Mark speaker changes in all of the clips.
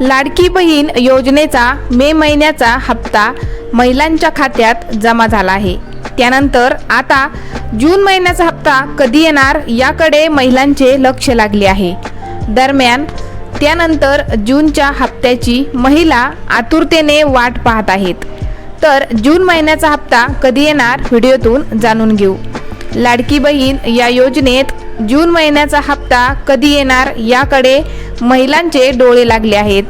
Speaker 1: लाडकी बहीण योजनेचा मे महिन्याचा हप्ता महिलांच्या खात्यात जमा झाला आहे. त्यानंतर आता जून महिन्याचा हप्ता कधी येणार याकडे महिलांचे लक्ष लागले आहे. दरम्यान त्यानंतर जूनच्या हप्त्याची महिला आतुरतेने वाट पाहत आहेत. तर जून महिन्याचा हप्ता कधी येणार व्हिडिओतून जाणून घेऊ. लाडकी बहीण या योजनेत जून महिन्याचा हप्ता कधी येणार याकडे महिलांचे डोळे लागले आहेत.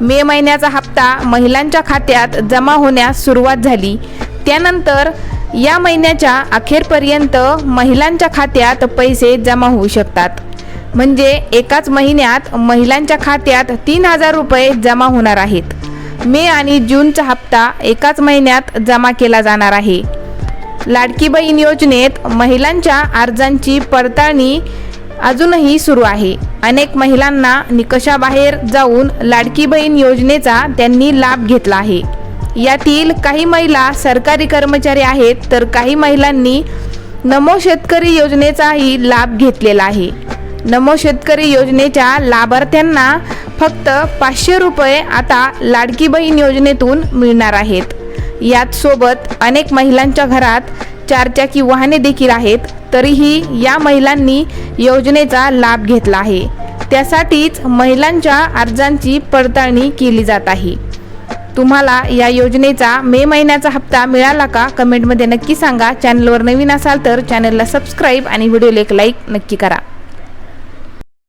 Speaker 1: मे महिन्याचा हप्ता महिलांच्या खात्यात जमा होण्यास सुरुवात झाली. त्यानंतर या महिन्याच्या अखेरपर्यंत महिलांच्या खात्यात पैसे जमा होऊ शकतात. म्हणजे एकाच महिन्यात महिलांच्या खात्यात तीन हजार रुपये जमा होणार आहेत. मे आणि जूनचा हप्ता एकाच महिन्यात जमा केला जाणार आहे. लाडकी बहीण योजनेत महिलांच्या अर्जांची पडताळणी अजूनही सुरू आहे. अनेक महिलांना निकषाबाहेर जाऊन लाडकी बहीण योजनेचा त्यांनी लाभ घेतला आहे. यातील काही महिला सरकारी कर्मचारी आहेत तर काही महिलांनी नमो शेतकरी योजनेचाही लाभ घेतलेला आहे. नमो शेतकरी योजनेच्या लाभार्थ्यांना फक्त पाचशे रुपये आता लाडकी बहीण योजनेतून मिळणार आहेत. याचसोबत अनेक महिलांच्या घरात चारचाकी वाहने देखील आहेत तरीही या महिलांनी योजनेचा लाभ घेतला आहे. त्यासाठीच महिलांच्या अर्जांची पडताळणी केली जात आहे. तुम्हाला या योजनेचा मे महिन्याचा हप्ता मिळाला का? कमेंटमध्ये नक्की सांगा. चॅनलवर नवीन असाल तर चॅनलला सबस्क्राईब आणि व्हिडिओला एक लाईक नक्की करा.